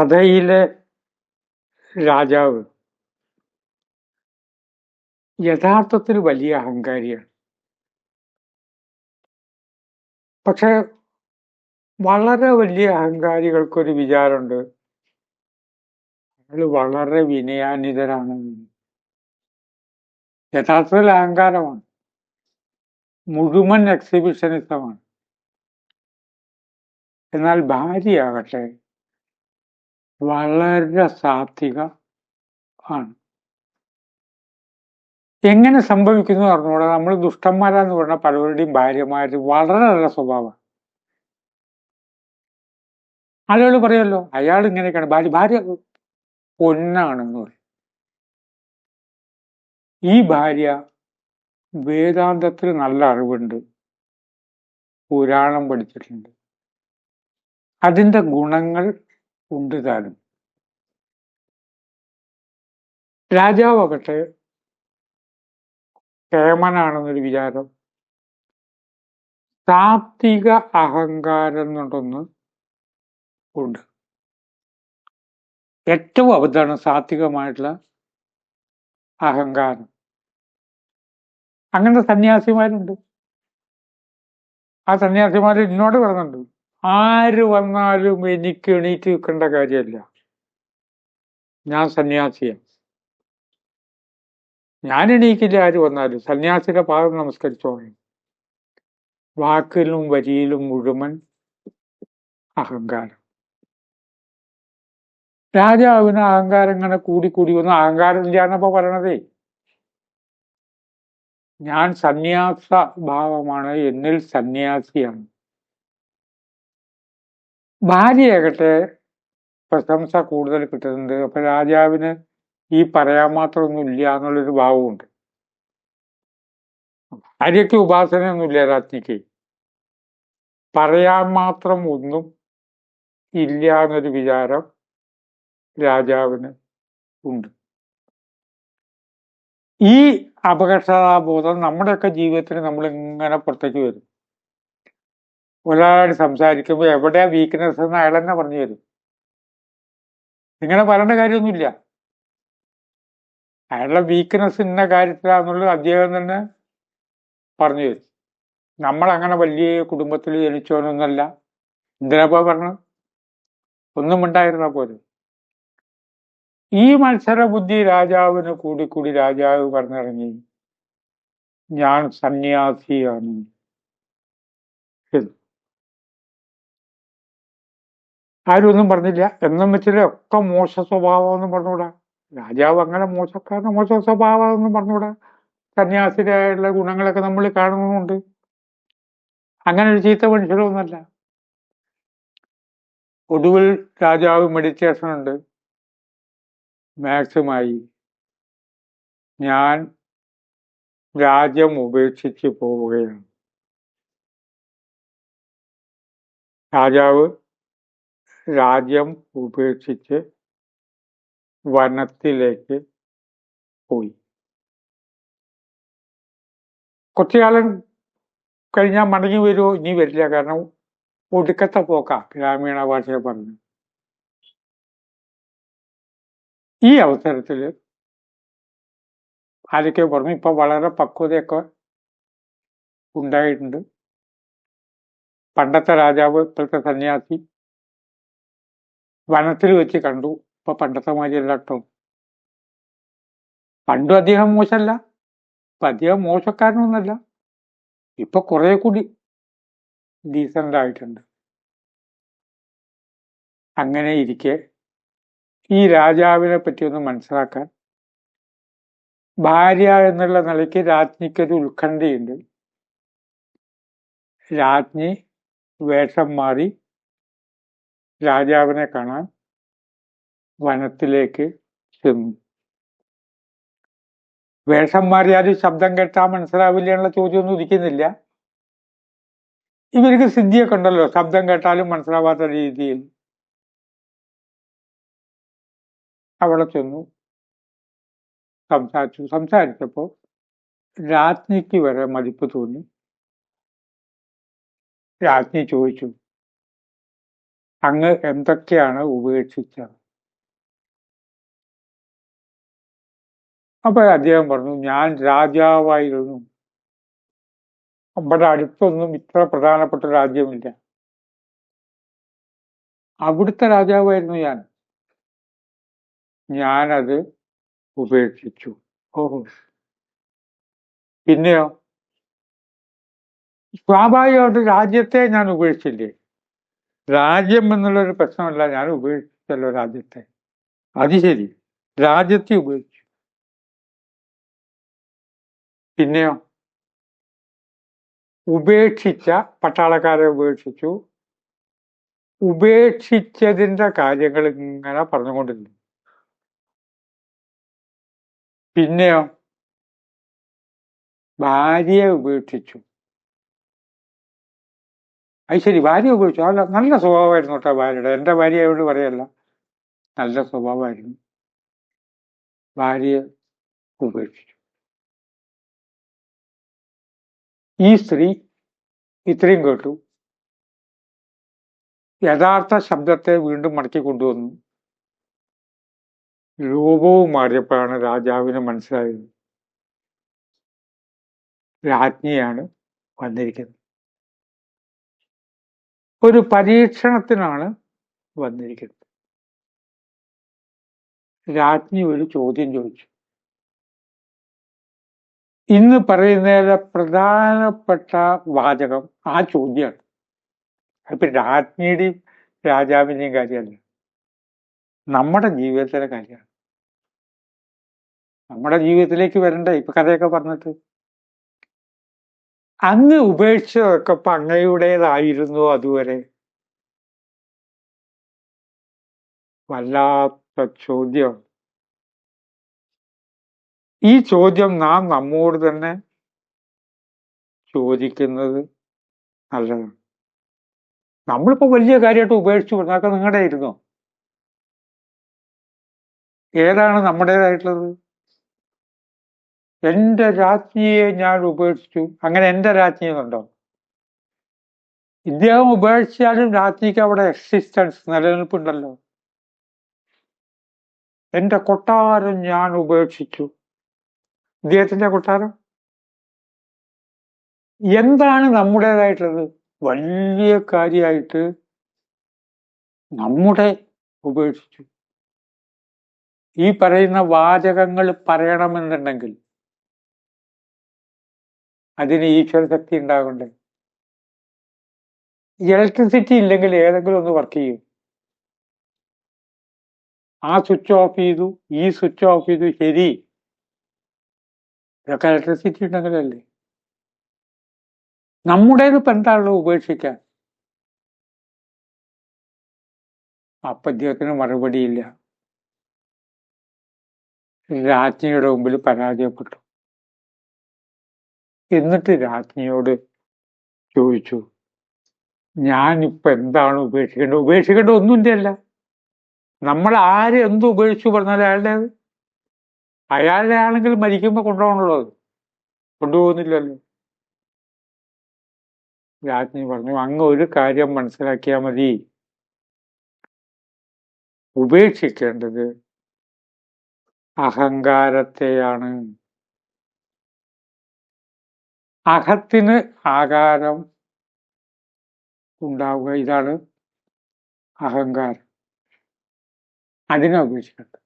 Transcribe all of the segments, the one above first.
കഥയിലെ രാജാവ് യഥാർത്ഥത്തിൽ വലിയ അഹങ്കാരിയാണ്. പക്ഷെ വളരെ വലിയ അഹങ്കാരികൾക്കൊരു വിചാരമുണ്ട്. അയാൾ വളരെ വിനയാന്വിതരാണ് യഥാർത്ഥത്തിൽ അഹങ്കാരമാണ്. മുഴുവൻ എക്സിബിഷനിസമാണ് എന്നാൽ ഭാര്യയാകട്ടെ വളരെ സാത്വിക ആണ്. എങ്ങനെ സംഭവിക്കുന്നു പറഞ്ഞുകൂടെ നമ്മൾ ദുഷ്ടന്മാരാന്ന് പറഞ്ഞ പലവരുടെയും ഭാര്യമാര് വളരെ നല്ല സ്വഭാവമാണ്. ആളുകൾ പറയുമല്ലോ അയാൾ ഇങ്ങനെയൊക്കെയാണ് ഭാര്യ ഭാര്യ പൊന്നാണെന്ന് പറയും. ഈ ഭാര്യ വേദാന്തത്തിൽ നല്ല അറിവുണ്ട് പുരാണം പഠിച്ചിട്ടുണ്ട്. അതിന്റെ ഗുണങ്ങൾ ഉണ്ട് താനും. രാജാവാകട്ടെ കേമനാണെന്നൊരു വിചാരം സാത്വിക അഹങ്കാരം എന്നുണ്ടൊന്ന് ഉണ്ട്. ഏറ്റവും അബദ്ധമാണ് സാത്വികമായിട്ടുള്ള അഹങ്കാരം. അങ്ങനെ സന്യാസിമാരുണ്ട്. ആ സന്യാസിമാർ എന്നോട് പറഞ്ഞിട്ടുണ്ട് ആര് വന്നാലും എനിക്ക് എണീറ്റ് നിൽക്കേണ്ട കാര്യമല്ല. ഞാൻ സന്യാസിയാണ്. ഞാൻ എണീക്കില്ല ആര് വന്നാലും. സന്യാസിയുടെ പാദം നമസ്കരിച്ചോളാം. വാക്കിലും വരിയിലും മുഴുവൻ അഹങ്കാരം. രാജാവിന് അഹങ്കാരം ഇങ്ങനെ കൂടിക്കൂടി കൂടി വന്ന് അഹങ്കാരം ഇല്ലാന്നപ്പോ പറയണതേ. ഞാൻ സന്യാസ ഭാവമാണ്. എന്നിൽ സന്യാസിയാണ്. ഭാര്യയാകട്ടെ പ്രശംസ കൂടുതൽ കിട്ടുന്നുണ്ട്. അപ്പൊ രാജാവിന് ഈ പറയാൻ മാത്രമൊന്നും ഇല്ല എന്നുള്ളൊരു ഭാവമുണ്ട്. ഭാര്യയ്ക്ക് ഉപാസനയൊന്നുമില്ല രാജ്ഞിക്ക്. പറയാൻ മാത്രം ഒന്നും ഇല്ല എന്നൊരു വിചാരം രാജാവിന് ഉണ്ട്. ഈ അപകർഷതാബോധം നമ്മുടെയൊക്കെ ജീവിതത്തിൽ നമ്മൾ ഇങ്ങനെ പുറത്തേക്ക് വരും. ഒരാളോട് സംസാരിക്കുമ്പോൾ എവിടെയാ വീക്ക്നെസ് എന്ന് അയാൾ തന്നെ പറഞ്ഞു തരും. നിങ്ങളെ പറയേണ്ട കാര്യമൊന്നുമില്ല. അയാളുടെ വീക്ക്നെസ് ഇന്ന കാര്യത്തിലാന്നുള്ളത് അദ്ദേഹം തന്നെ പറഞ്ഞു തരും. നമ്മൾ അങ്ങനെ വലിയ കുടുംബത്തിൽ ജനിച്ചവനൊന്നല്ല. എന്തിനാപ്പോ പറഞ്ഞു ഒന്നും ഉണ്ടായിരുന്ന പോലും ഈ മത്സര ബുദ്ധി രാജാവിന് കൂടി കൂടി രാജാവ് പറഞ്ഞിറങ്ങി. ഞാൻ സന്യാസിയാണ്. ആരും ഒന്നും പറഞ്ഞില്ല. എന്നും വെച്ചില്ല ഒക്കെ മോശ സ്വഭാവമെന്നും പറഞ്ഞുകൂടാ? രാജാവ് അങ്ങനെ മോശക്കാരന് മോശ സ്വഭാവമെന്നും പറഞ്ഞുകൂടാ? സന്യാസിരായുള്ള ഗുണങ്ങളൊക്കെ നമ്മൾ കാണുന്നുണ്ട് അങ്ങനെ ഒരു ചീത്ത മനുഷ്യരൊന്നുമല്ല. ഒടുവിൽ രാജാവ് മെഡിറ്റേഷൻ ഉണ്ട് മാക്സിമായി. ഞാൻ രാജ്യം ഉപേക്ഷിച്ച് പോവുകയാണ്. രാജാവ് രാജ്യം ഉപേക്ഷിച്ച് വനത്തിലേക്ക് പോയി. കാലം കഴിഞ്ഞാൽ മടങ്ങി വരുമോ ഇനി വരില്ല. കാരണം ഒടുക്കത്തെ പോക്ക ഗ്രാമീണ ഭാഷയെ പറഞ്ഞു ഈ അവസരത്തിൽ ആരൊക്കെ പറഞ്ഞു ഇപ്പൊ വളരെ പക്വതയൊക്കെ ഉണ്ടായിട്ടുണ്ട്. പണ്ടത്തെ രാജാവ് ഇപ്പോഴത്തെ സന്യാസി വനത്തിൽ വെച്ച് കണ്ടു. ഇപ്പൊ പണ്ടത്തെ മാതിരിയല്ല കേട്ടോ പണ്ടും അദ്ദേഹം മോശമല്ല ഇപ്പൊ അദ്ദേഹം മോശക്കാരനൊന്നല്ല ഇപ്പൊ കുറെ കൂടി ഡീസന്റ് ആയിട്ടുണ്ട്. അങ്ങനെ ഇരിക്കെ. ഈ രാജാവിനെ പറ്റി ഒന്ന് മനസ്സിലാക്കാൻ. ഭാര്യ എന്നുള്ള നിലയ്ക്ക് രാജ്ഞിക്കൊരു ഉത്കണ്ഠയുണ്ട്. രാജ്ഞി വേഷം മാറി രാജാവിനെ കാണാൻ വനത്തിലേക്ക് ചെന്നു. വേഷം മാറിയാലും ശബ്ദം കേട്ടാൽ മനസ്സിലാവില്ല എന്നുള്ള ചോദ്യമൊന്നും ഉദിക്കുന്നില്ല. ഇവർക്ക് സിദ്ധിയൊക്കെ ഉണ്ടല്ലോ ശബ്ദം കേട്ടാലും മനസ്സിലാവാത്ത രീതിയിൽ. അവിടെ ചെന്നു സംസാരിച്ചു. സംസാരിച്ചപ്പോൾ രാജ്ഞിക്ക് വരെ മതിപ്പ് തോന്നി. രാജ്ഞി ചോദിച്ചു അങ്ങ് എന്തൊക്കെയാണ് ഉപേക്ഷിച്ചത്? അപ്പോൾ അദ്ദേഹം പറഞ്ഞു ഞാൻ രാജാവായിരുന്നു. നമ്മുടെ അടുത്തൊന്നും ഇത്ര പ്രധാനപ്പെട്ട രാജ്യമില്ല. അവിടുത്തെ രാജാവായിരുന്നു ഞാൻ. ഞാനത് ഉപേക്ഷിച്ചു. ഓഹോ പിന്നെയോ? സ്വാഭാവികമായിട്ട് രാജ്യത്തെ ഞാൻ ഉപേക്ഷിച്ചില്ലേ? രാജ്യം എന്നുള്ളൊരു പ്രശ്നമല്ല. ഞാൻ ഉപേക്ഷിച്ചല്ലോ രാജ്യത്തെ. അത് ശരി. രാജ്യത്തെ ഉപേക്ഷിച്ചു പിന്നെയോ? ഉപേക്ഷിച്ച പട്ടാളക്കാരെ ഉപേക്ഷിച്ചു. ഉപേക്ഷിച്ചതിന്റെ കാര്യങ്ങൾ ഇങ്ങനെ പറഞ്ഞുകൊണ്ടിരുന്നു. പിന്നെയോ? ഭാര്യയെ ഉപേക്ഷിച്ചു. അത് ശരി ഭാര്യ ഉപയോഗിച്ചു അല്ല നല്ല സ്വഭാവമായിരുന്നു കേട്ടോ ഭാര്യയുടെ. എന്റെ ഭാര്യയോട് പറയല്ല. നല്ല സ്വഭാവമായിരുന്നു. ഭാര്യ ഉപേക്ഷിച്ചു. ഈ സ്ത്രീ ഇത്രയും കേട്ടു. യഥാർത്ഥ ശബ്ദത്തെ വീണ്ടും മടക്കി കൊണ്ടുവന്നു. രൂപവും മാറിയപ്പോഴാണ് രാജാവിന് മനസ്സിലായത്. രാജ്ഞിയാണ് വന്നിരിക്കുന്നത്. ഒരു പരീക്ഷണത്തിനാണ് വന്നിരിക്കുന്നത്. രാജ്ഞി ഒരു ചോദ്യം ചോദിച്ചു. ഇന്ന് പറയുന്നതിലെ പ്രധാനപ്പെട്ട വാചകം ആ ചോദ്യമാണ്. അപ്പൊ രാജ്ഞിയുടെയും രാജാവിന്റെയും കാര്യമല്ല? നമ്മുടെ ജീവിതത്തിലെ കാര്യമാണ്. നമ്മുടെ ജീവിതത്തിലേക്ക് വരണ്ടേ? ഇപ്പൊ കഥയൊക്കെ പറഞ്ഞിട്ട്. അങ്ങ് ഉപേക്ഷിച്ചതൊക്കെ പങ്ങയുടേതായിരുന്നു അതുവരെ. വല്ലാത്ത ചോദ്യം. ഈ ചോദ്യം നാം നമ്മോട് തന്നെ ചോദിക്കുന്നത് നല്ലതാണ്. നമ്മളിപ്പോ വലിയ കാര്യമായിട്ട് ഉപേക്ഷിച്ചു പറഞ്ഞാൽ നിങ്ങളുടെ ആയിരുന്നോ ഏതാണ് നമ്മുടേതായിട്ടുള്ളത്? എന്റെ രാജ്ഞിയെ ഞാൻ ഉപേക്ഷിച്ചു. അങ്ങനെ എന്റെ രാജ്ഞി എന്നുണ്ടോ ഇദ്ദേഹം ഉപേക്ഷിച്ചാലും രാജ്ഞിക്ക് അവിടെ എക്സിസ്റ്റൻസ് നിലനിൽപ്പുണ്ടല്ലോ. എന്റെ കൊട്ടാരം ഞാൻ ഉപേക്ഷിച്ചു. ഇദ്ദേഹത്തിന്റെ കൊട്ടാരം? എന്താണ് നമ്മുടേതായിട്ടുള്ളത്? വലിയ കാര്യമായിട്ട് നമ്മുടെ ഉപേക്ഷിച്ചു. ഈ പറയുന്ന വാചകങ്ങൾ പറയണമെന്നുണ്ടെങ്കിൽ അതിന് ഈശ്വര ശക്തി ഉണ്ടാകണ്ടേ ഇലക്ട്രിസിറ്റി ഇല്ലെങ്കിൽ ഏതെങ്കിലും ഒന്ന് വർക്ക് ചെയ്യും. ആ സ്വിച്ച് ഓഫ് ചെയ്തു ഈ സ്വിച്ച് ഓഫ് ചെയ്തു ശരി. ഇതൊക്കെ ഇലക്ട്രിസിറ്റി ഉണ്ടെങ്കിലല്ലേ? നമ്മുടേത് ഇപ്പം എന്താണല്ലോ ഉപേക്ഷിക്കാൻ? അപ്പൊ അദ്ദേഹത്തിന് മറുപടിയില്ല. രാജ്ഞിയുടെ മുമ്പിൽ പരാജയപ്പെട്ടു. എന്നിട്ട് രാജ്ഞിയോട് ചോദിച്ചു ഞാനിപ്പോ എന്താണ് ഉപേക്ഷിക്കേണ്ടത്? ഉപേക്ഷിക്കേണ്ട ഒന്നും അല്ല. നമ്മൾ ആര് എന്ത് ഉപേക്ഷിച്ചു പറഞ്ഞാൽ അയാളുടെ അയാളുടെ ആണെങ്കിൽ മരിക്കുമ്പോ കൊണ്ടുപോകണുള്ളത് കൊണ്ടുപോകുന്നില്ലല്ലോ. രാജ്ഞി പറഞ്ഞു അങ്ങ് ഒരു കാര്യം മനസ്സിലാക്കിയാൽ മതി. ഉപേക്ഷിക്കേണ്ടത് അഹങ്കാരത്തെയാണ്. അഹത്തിന് ആകാരം ഉണ്ടാവുക. ഇതാണ് അഹങ്കാരം. അതിനെ അപേക്ഷിക്കേണ്ടത്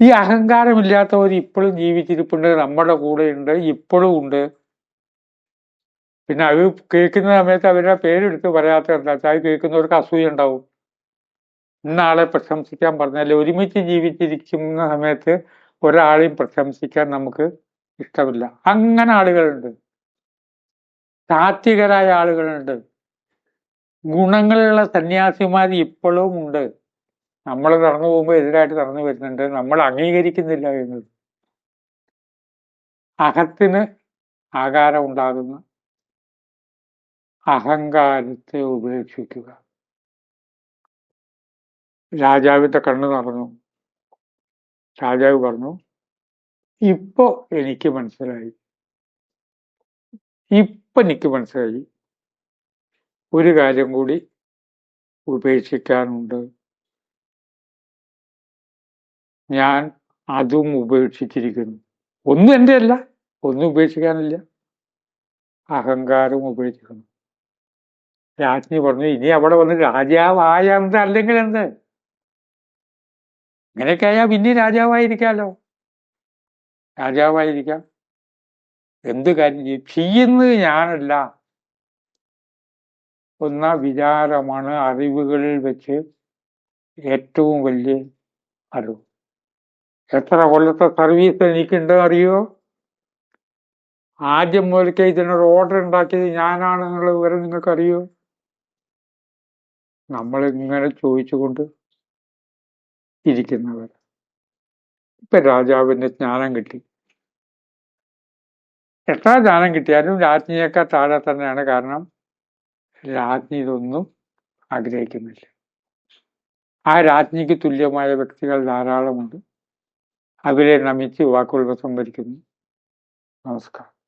ഈ അഹങ്കാരമില്ലാത്തവർ ഇപ്പോഴും ജീവിച്ചിരിപ്പുണ്ട് നമ്മുടെ കൂടെ ഉണ്ട് ഇപ്പോഴും ഉണ്ട്. പിന്നെ അത് കേൾക്കുന്ന സമയത്ത് അവരുടെ പേരെടുത്ത് പറയാത്ത എന്താ വെച്ചാൽ അത് കേൾക്കുന്നവർക്ക് അസൂയ ഉണ്ടാവും. ഇന്നാളെ പ്രശംസിക്കാൻ പറഞ്ഞാൽ ഒരുമിച്ച് ജീവിച്ചിരിക്കുന്ന സമയത്ത് ഒരാളെയും പ്രശംസിക്കാൻ നമുക്ക് ഇഷ്ടമില്ല. അങ്ങനെ ആളുകളുണ്ട്. താത്വികരായ ആളുകളുണ്ട്. ഗുണങ്ങളുള്ള സന്യാസിമാർ ഇപ്പോഴും ഉണ്ട്. നമ്മൾ നടന്നു പോകുമ്പോൾ എതിരായിട്ട് നടന്നു വരുന്നുണ്ട്. നമ്മൾ അംഗീകരിക്കുന്നില്ല എന്നത്. അഹത്തിന് ആകാരം ഉണ്ടാകുന്ന അഹങ്കാരത്തെ ഉപേക്ഷിക്കുക. രാജാവിന്റെ കണ്ണു നടന്നു രാജാവ് പറഞ്ഞു ഇപ്പോ എനിക്ക് മനസ്സിലായി. ഇപ്പൊ എനിക്ക് മനസ്സിലായി. ഒരു കാര്യം കൂടി ഉപേക്ഷിക്കാനുണ്ട്. ഞാൻ അതും ഉപേക്ഷിച്ചിരിക്കുന്നു. ഒന്നും എന്റെ അല്ല. ഒന്നും ഉപേക്ഷിക്കാനില്ല. അഹങ്കാരം ഉപേക്ഷിക്കുന്നു. രാജ്ഞി പറഞ്ഞു ഇനി അവിടെ വന്ന് രാജാവായ എന്ത് അല്ലെങ്കിൽ എന്ത്? ഇങ്ങനെയൊക്കെ ആയാൽ പിന്നെ രാജാവായിരിക്കാലോ? രാജാവായിരിക്കാം. എന്ത് കാര്യം ചെയ്യും ചെയ്യുന്നത് ഞാനല്ല. ഒന്ന വിചാരമാണ് അറിവുകളിൽ വെച്ച് ഏറ്റവും വലിയ അറിവ്. എത്ര കൊല്ലത്തെ സർവീസ് എനിക്കുണ്ട് അറിയോ? ആദ്യം മുതൽക്കേ ഇതിനൊരു ഓർഡർ ഉണ്ടാക്കിയത് ഞാനാണ് എന്നുള്ള വിവരം നിങ്ങൾക്കറിയോ? നമ്മൾ ഇങ്ങനെ ചോദിച്ചുകൊണ്ട് ഇരിക്കുന്നവർ. ഇപ്പൊ രാജാവിന്റെ ജ്ഞാനം കിട്ടി. എത്ര ജ്ഞാനം കിട്ടിയാലും രാജ്ഞിയേക്കാൾ താഴെ തന്നെയാണ് കാരണം രാജ്ഞി ഇതൊന്നും ആഗ്രഹിക്കുന്നില്ല. ആ രാജ്ഞിക്ക് തുല്യമായ വ്യക്തികൾ ധാരാളമുണ്ട്. അവരെ നമിച്ച് വാക്കുകൾ സംഭരിക്കുന്നു നമസ്കാരം.